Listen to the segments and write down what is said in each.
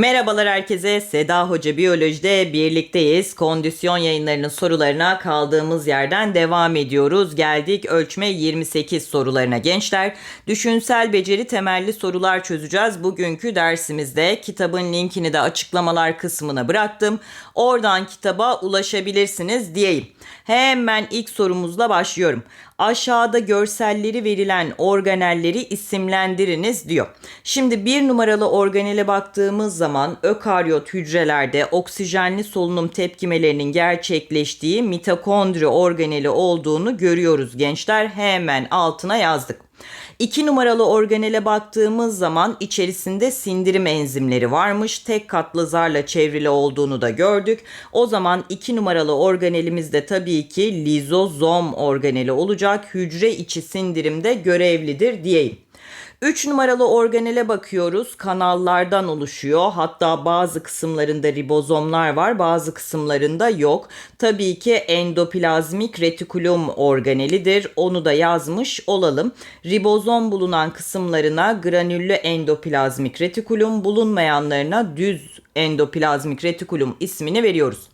Merhabalar herkese. Seda Hoca Biyoloji'de birlikteyiz. Kondisyon yayınlarının sorularına kaldığımız yerden devam ediyoruz. Geldik ölçme 28 sorularına gençler. Düşünsel beceri temelli sorular çözeceğiz. Bugünkü dersimizde kitabın linkini de açıklamalar kısmına bıraktım. Oradan kitaba ulaşabilirsiniz diyeyim. Hemen ilk sorumuzla başlıyorum. Aşağıda görselleri verilen organelleri isimlendiriniz diyor. Şimdi bir numaralı organele baktığımız zaman ökaryot hücrelerde oksijenli solunum tepkimelerinin gerçekleştiği mitokondri organeli olduğunu görüyoruz gençler. Hemen altına yazdık. 2 numaralı organele baktığımız zaman içerisinde sindirim enzimleri varmış. Tek katlı zarla çevrili olduğunu da gördük. O zaman 2 numaralı organelimizde tabii ki lizozom organeli olacak. Hücre içi sindirimde görevlidir diyeyim. 3 numaralı organele bakıyoruz. Kanallardan oluşuyor. Hatta bazı kısımlarında ribozomlar var, bazı kısımlarında yok. Tabii ki endoplazmik retikulum organelidir. Onu da yazmış olalım. Ribozom bulunan kısımlarına granüllü endoplazmik retikulum, bulunmayanlarına düz endoplazmik retikulum ismini veriyoruz.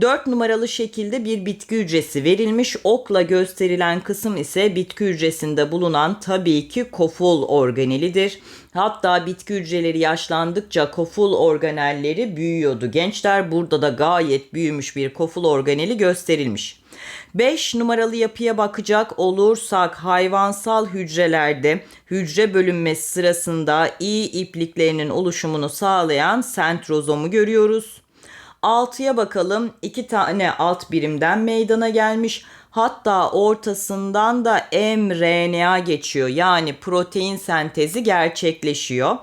4 numaralı şekilde bir bitki hücresi verilmiş. Okla gösterilen kısım ise bitki hücresinde bulunan tabii ki koful organelidir. Hatta bitki hücreleri yaşlandıkça koful organelleri büyüyordu. Gençler burada da gayet büyümüş bir koful organeli gösterilmiş. 5 numaralı yapıya bakacak olursak hayvansal hücrelerde hücre bölünmesi sırasında iyi ipliklerinin oluşumunu sağlayan sentrozomu görüyoruz. 6'ya bakalım. 2 tane alt birimden meydana gelmiş. Hatta ortasından da mRNA geçiyor. Yani protein sentezi gerçekleşiyor.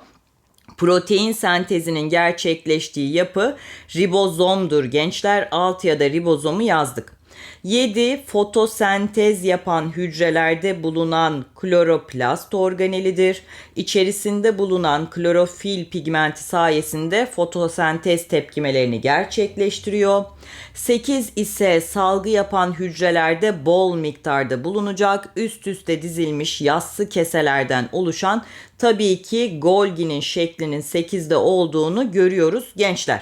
Protein sentezinin gerçekleştiği yapı ribozomdur gençler. 6'ya da ribozomu yazdık. 7. Fotosentez yapan hücrelerde bulunan kloroplast organelidir. İçerisinde bulunan klorofil pigmenti sayesinde fotosentez tepkimelerini gerçekleştiriyor. 8 ise salgı yapan hücrelerde bol miktarda bulunacak üst üste dizilmiş yassı keselerden oluşan tabii ki Golgi'nin şeklinin 8'de olduğunu görüyoruz gençler.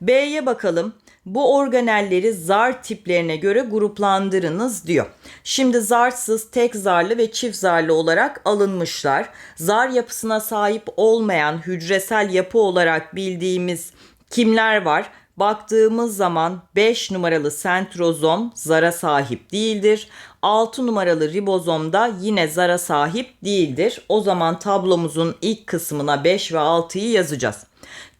B'ye bakalım. Bu organelleri zar tiplerine göre gruplandırınız diyor. Şimdi zarsız, tek zarlı ve çift zarlı olarak alınmışlar. Zar yapısına sahip olmayan hücresel yapı olarak bildiğimiz kimler var? Baktığımız zaman 5 numaralı sentrozom zara sahip değildir. 6 numaralı ribozom da yine zara sahip değildir. O zaman tablomuzun ilk kısmına 5 ve 6'yı yazacağız.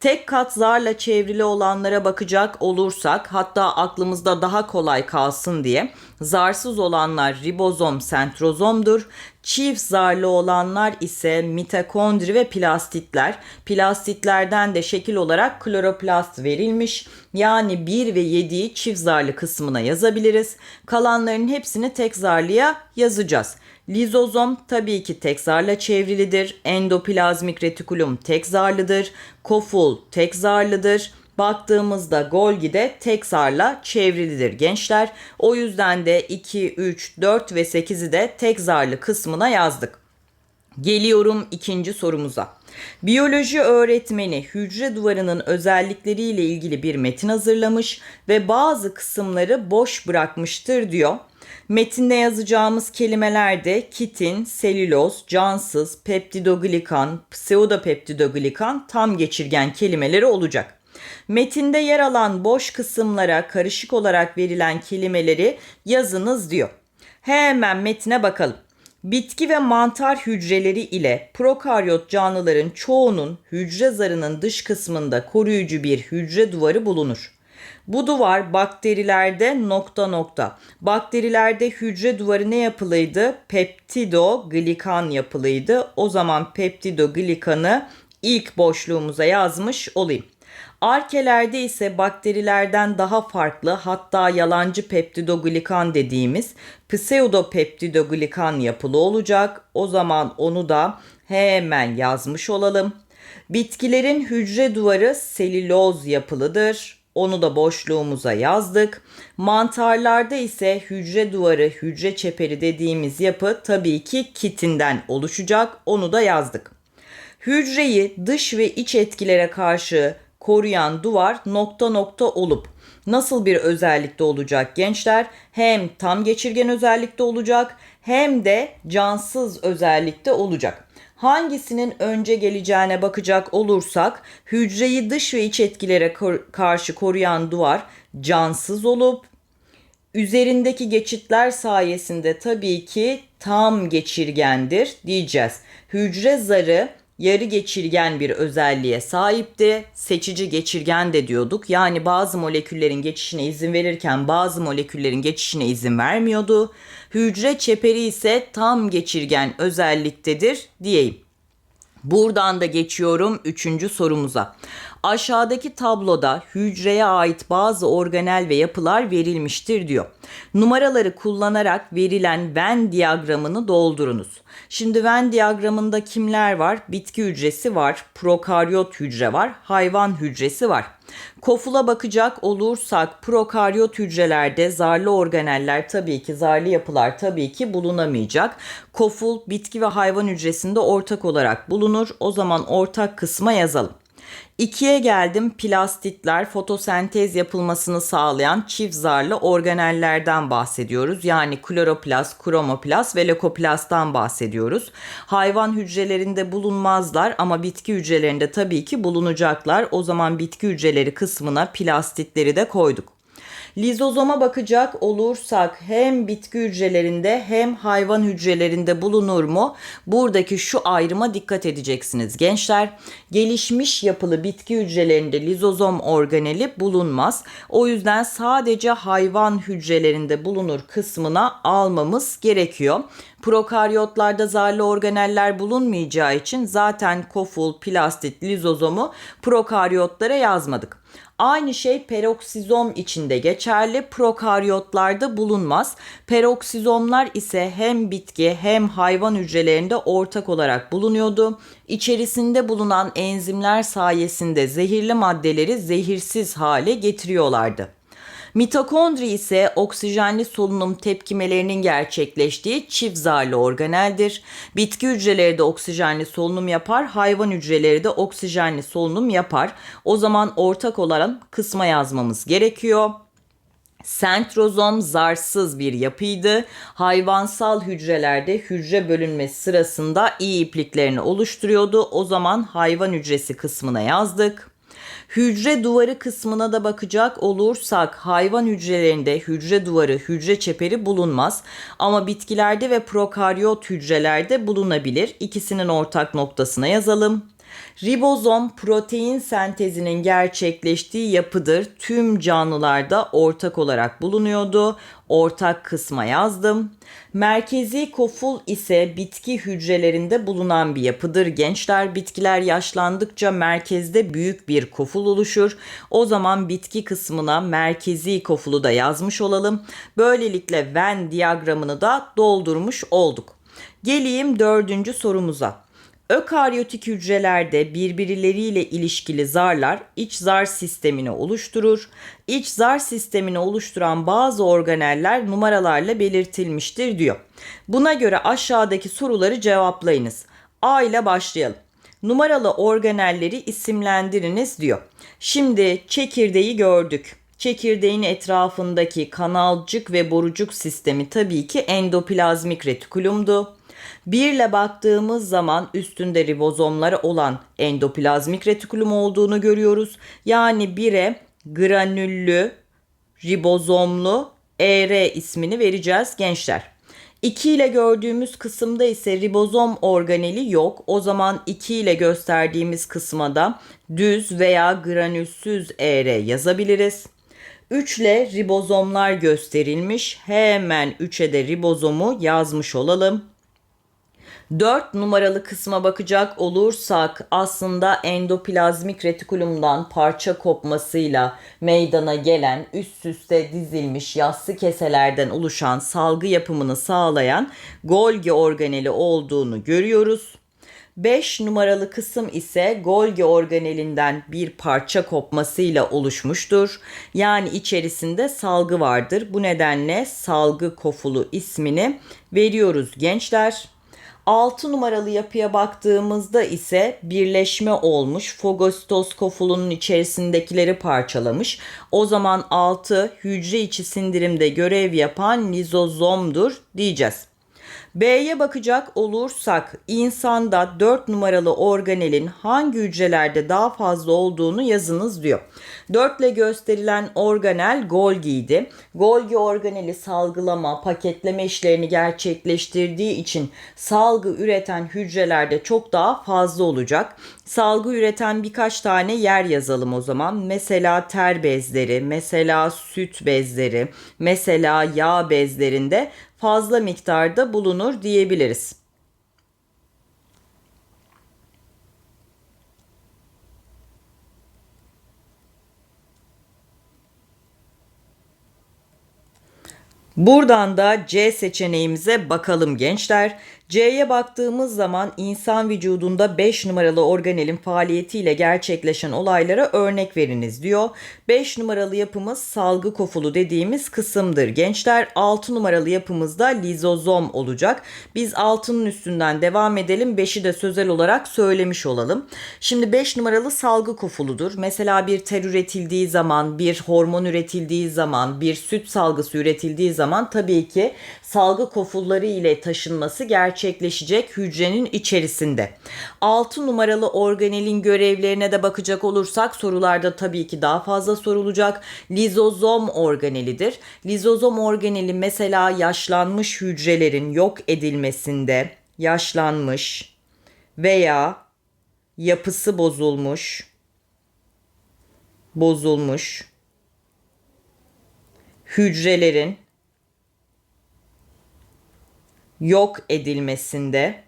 Tek kat zarla çevrili olanlara bakacak olursak hatta aklımızda daha kolay kalsın diye zarsız olanlar ribozom sentrozomdur. Çift zarlı olanlar ise mitokondri ve plastitler. Plastitlerden de şekil olarak kloroplast verilmiş. Yani 1 ve 7'yi çift zarlı kısmına yazabiliriz. Kalanların hepsini tek zarlıya yazacağız. Lizozom tabii ki tek zarla çevrilidir. Endoplazmik retikulum tek zarlıdır. Koful tek zarlıdır. Baktığımızda Golgi de tek zarla çevrilidir gençler. O yüzden de 2, 3, 4 ve 8'i de tek zarlı kısmına yazdık. Geliyorum ikinci sorumuza. Biyoloji öğretmeni hücre duvarının özellikleriyle ilgili bir metin hazırlamış ve bazı kısımları boş bırakmıştır diyor. Metinde yazacağımız kelimelerde kitin, selüloz, cansız, peptidoglikan, pseudopeptidoglikan tam geçirgen kelimeleri olacak. Metinde yer alan boş kısımlara karışık olarak verilen kelimeleri yazınız diyor. Hemen metine bakalım. Bitki ve mantar hücreleri ile prokaryot canlıların çoğunun hücre zarının dış kısmında koruyucu bir hücre duvarı bulunur. Bu duvar bakterilerde nokta nokta. Bakterilerde hücre duvarı ne yapılıydı? Peptidoglikan yapılıydı. O zaman peptidoglikanı ilk boşluğumuza yazmış olayım. Arkelerde ise bakterilerden daha farklı hatta yalancı peptidoglikan dediğimiz pseudopeptidoglikan yapılı olacak. O zaman onu da hemen yazmış olalım. Bitkilerin hücre duvarı selüloz yapılıdır. Onu da boşluğumuza yazdık. Mantarlarda ise hücre duvarı, hücre çeperi dediğimiz yapı tabii ki kitinden oluşacak. Onu da yazdık. Hücreyi dış ve iç etkilere karşı koruyan duvar nokta nokta olup nasıl bir özellikte olacak gençler? Hem tam geçirgen özellikte olacak hem de cansız özellikte olacak. Hangisinin önce geleceğine bakacak olursak hücreyi dış ve iç etkilere karşı koruyan duvar cansız olup üzerindeki geçitler sayesinde tabii ki tam geçirgendir diyeceğiz. Hücre zarı yarı geçirgen bir özelliğe sahipti. Seçici geçirgen de diyorduk. Yani bazı moleküllerin geçişine izin verirken bazı moleküllerin geçişine izin vermiyordu. Hücre çeperi ise tam geçirgen özelliktedir diyeyim. Buradan da geçiyorum üçüncü sorumuza. Aşağıdaki tabloda hücreye ait bazı organel ve yapılar verilmiştir diyor. Numaraları kullanarak verilen Venn diyagramını doldurunuz. Şimdi Venn diyagramında kimler var? Bitki hücresi var, prokaryot hücre var, hayvan hücresi var. Kofula bakacak olursak prokaryot hücrelerde zarlı organeller tabii ki zarlı yapılar tabii ki bulunamayacak. Koful bitki ve hayvan hücresinde ortak olarak bulunur. O zaman ortak kısma yazalım. İkiye geldim plastitler fotosentez yapılmasını sağlayan çift zarlı organellerden bahsediyoruz. Yani kloroplast, kromoplast ve lökoplasttan bahsediyoruz. Hayvan hücrelerinde bulunmazlar ama bitki hücrelerinde tabii ki bulunacaklar. O zaman bitki hücreleri kısmına plastitleri de koyduk. Lizozoma bakacak olursak hem bitki hücrelerinde hem hayvan hücrelerinde bulunur mu? Buradaki şu ayrıma dikkat edeceksiniz gençler. Gelişmiş yapılı bitki hücrelerinde lizozom organeli bulunmaz. O yüzden sadece hayvan hücrelerinde bulunur kısmına almamız gerekiyor. Prokaryotlarda zarlı organeller bulunmayacağı için zaten koful, plastit, lizozomu prokaryotlara yazmadık. Aynı şey peroksizom içinde geçerli. Prokaryotlarda bulunmaz. Peroksizomlar ise hem bitki hem hayvan hücrelerinde ortak olarak bulunuyordu. İçerisinde bulunan enzimler sayesinde zehirli maddeleri zehirsiz hale getiriyorlardı. Mitokondri ise oksijenli solunum tepkimelerinin gerçekleştiği çift zarlı organeldir. Bitki hücreleri de oksijenli solunum yapar, hayvan hücreleri de oksijenli solunum yapar. O zaman ortak olan kısma yazmamız gerekiyor. Sentrozom zarsız bir yapıydı. Hayvansal hücrelerde hücre bölünmesi sırasında iyi ipliklerini oluşturuyordu. O zaman hayvan hücresi kısmına yazdık. Hücre duvarı kısmına da bakacak olursak hayvan hücrelerinde hücre duvarı, hücre çeperi bulunmaz ama bitkilerde ve prokaryot hücrelerde bulunabilir. İkisinin ortak noktasına yazalım. Ribozom protein sentezinin gerçekleştiği yapıdır. Tüm canlılarda ortak olarak bulunuyordu. Ortak kısma yazdım. Merkezi koful ise bitki hücrelerinde bulunan bir yapıdır. Gençler bitkiler yaşlandıkça merkezde büyük bir koful oluşur. O zaman bitki kısmına merkezi kofulu da yazmış olalım. Böylelikle Venn diyagramını da doldurmuş olduk. Geleyim dördüncü sorumuza. Ökaryotik hücrelerde birbirleriyle ilişkili zarlar iç zar sistemini oluşturur. İç zar sistemini oluşturan bazı organeller numaralarla belirtilmiştir diyor. Buna göre aşağıdaki soruları cevaplayınız. A ile başlayalım. Numaralı organelleri isimlendiriniz diyor. Şimdi çekirdeği gördük. Çekirdeğin etrafındaki kanalcık ve borucuk sistemi tabii ki endoplazmik retikulumdu. Birle baktığımız zaman üstünde ribozomları olan endoplazmik retikulum olduğunu görüyoruz. Yani bire granüllü ribozomlu ER ismini vereceğiz gençler. 2 ile gördüğümüz kısımda ise ribozom organeli yok. O zaman 2 ile gösterdiğimiz kısma da düz veya granülsüz ER yazabiliriz. 3 ile ribozomlar gösterilmiş. Hemen 3'e de ribozomu yazmış olalım. 4 numaralı kısma bakacak olursak aslında endoplazmik retikulumdan parça kopmasıyla meydana gelen üst üste dizilmiş yassı keselerden oluşan salgı yapımını sağlayan Golgi organeli olduğunu görüyoruz. 5 numaralı kısım ise Golgi organelinden bir parça kopmasıyla oluşmuştur. Yani içerisinde salgı vardır. Bu nedenle salgı kofulu ismini veriyoruz gençler. 6 numaralı yapıya baktığımızda ise birleşme olmuş. Fagositoskofulunun içerisindekileri parçalamış. O zaman 6 hücre içi sindirimde görev yapan lizozomdur diyeceğiz. B'ye bakacak olursak insanda 4 numaralı organelin hangi hücrelerde daha fazla olduğunu yazınız diyor. 4 ile gösterilen organel Golgi'ydi. Golgi organeli salgılama, paketleme işlerini gerçekleştirdiği için salgı üreten hücrelerde çok daha fazla olacak. Salgı üreten birkaç tane yer yazalım o zaman. Mesela ter bezleri, mesela süt bezleri, mesela yağ bezlerinde fazla miktarda bulunur diyebiliriz. Buradan da C seçeneğimize bakalım gençler. C'ye baktığımız zaman insan vücudunda 5 numaralı organelin faaliyetiyle gerçekleşen olaylara örnek veriniz diyor. 5 numaralı yapımız salgı kofulu dediğimiz kısımdır. Gençler 6 numaralı yapımızda lizozom olacak. Biz 6'nın üstünden devam edelim. 5'i de sözel olarak söylemiş olalım. Şimdi 5 numaralı salgı kofuludur. Mesela bir ter üretildiği zaman, bir hormon üretildiği zaman, bir süt salgısı üretildiği zaman tabii ki salgı kofulları ile taşınması gerçekleşecek hücrenin içerisinde. 6 numaralı organelin görevlerine de bakacak olursak sorularda tabii ki daha fazla sorulacak. Lizozom organelidir. Lizozom organeli mesela yaşlanmış hücrelerin yok edilmesinde yaşlanmış veya yapısı bozulmuş bozulmuş hücrelerin yok edilmesinde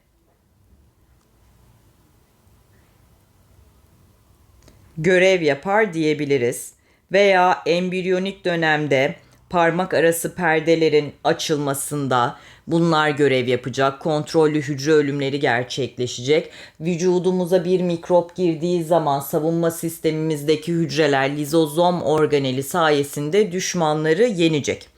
görev yapar diyebiliriz. Veya embriyonik dönemde parmak arası perdelerin açılmasında bunlar görev yapacak. Kontrollü hücre ölümleri gerçekleşecek. Vücudumuza bir mikrop girdiği zaman savunma sistemimizdeki hücreler lizozom organeli sayesinde düşmanları yenecek.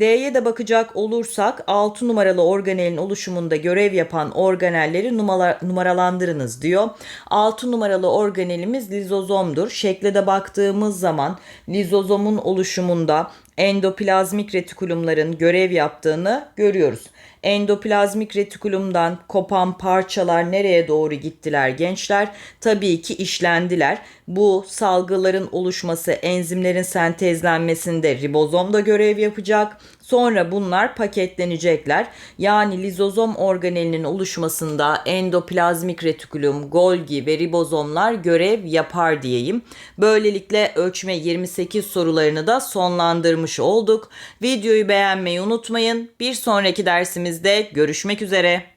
D'ye de bakacak olursak 6 numaralı organelin oluşumunda görev yapan organelleri numaralandırınız diyor. 6 numaralı organelimiz lizozomdur. Şekle de baktığımız zaman lizozomun oluşumunda endoplazmik retikulumların görev yaptığını görüyoruz. Endoplazmik retikulumdan kopan parçalar nereye doğru gittiler gençler? Tabii ki işlendiler. Bu salgıların oluşması, enzimlerin sentezlenmesinde ribozom da görev yapacak. Sonra bunlar paketlenecekler. Yani lizozom organelinin oluşmasında endoplazmik retikulum, Golgi ve ribozomlar görev yapar diyeyim. Böylelikle ölçme 28 sorularını da sonlandırmış olduk. Videoyu beğenmeyi unutmayın. Bir sonraki dersimizde görüşmek üzere.